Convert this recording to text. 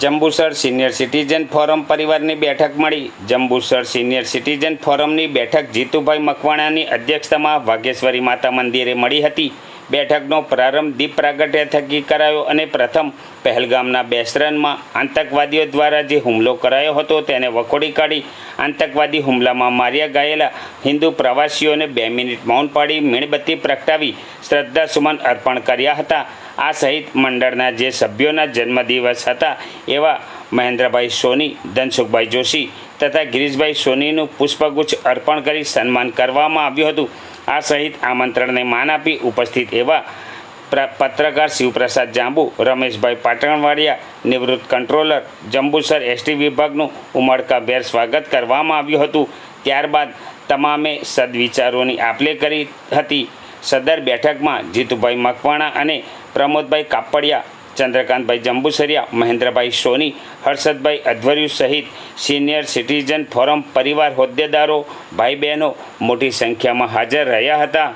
Jambusar senior citizen forum પરિવારની બેઠક મળી. જંબુસર સિનિયર સિટીઝન ફોરમની બેઠક જીતુભાઈ મકવાણાની અધ્યક્ષતામાં વાઘેશ્વરી માતા મંદિરે મળી હતી. બેઠકનો પ્રારંભ દીપ પ્રાગટ્ય થકી કરાયો અને પ્રથમ પહેલગામના બેસરનમાં આતંકવાદીઓ દ્વારા જે હુમલો કરાયો હતો તેને વખોડી કાઢી આતંકવાદી હુમલામાં માર્યા ગયેલા હિન્દુ પ્રવાસીઓને બે મિનિટ મૌન પાડી મીણબત્તી પ્રગટાવી શ્રદ્ધાસુમન અર્પણ કર્યા હતા. આ સહિત મંડળના જે સભ્યોના જન્મદિવસ હતા એવા મહેન્દ્રભાઈ સોની, ધનસુખભાઈ જોશી તથા ગિરીશભાઈ સોનીનું પુષ્પગુચ્છ અર્પણ કરી સન્માન કરવામાં આવ્યું હતું. આ સહિત આમંત્રણને માન આપી ઉપસ્થિત એવા પત્રકાર શિવપ્રસાદ જાંબુ, રમેશભાઈ પાટણવાડિયા, નિવૃત્ત કંટ્રોલર, જંબુસર એસટી વિભાગનું ઉમળકાભેર સ્વાગત કરવામાં આવ્યું હતું. ત્યારબાદ તમામે સદવિચારોની આપલે કરી હતી. સદર બેઠકમાં જીતુભાઈ મકવાણા અને પ્રમોદભાઈ કાપડિયા, ચંદ્રકાંતભાઈ જંબુસરિયા, મહેન્દ્રભાઈ સોની, હર્ષદભાઈ અધ્વર્યુ સહિત સિનિયર સિટીઝન ફોરમ પરિવાર હોદ્દેદારો, ભાઈ બહેનો મોટી સંખ્યામાં હાજર રહ્યા હતા.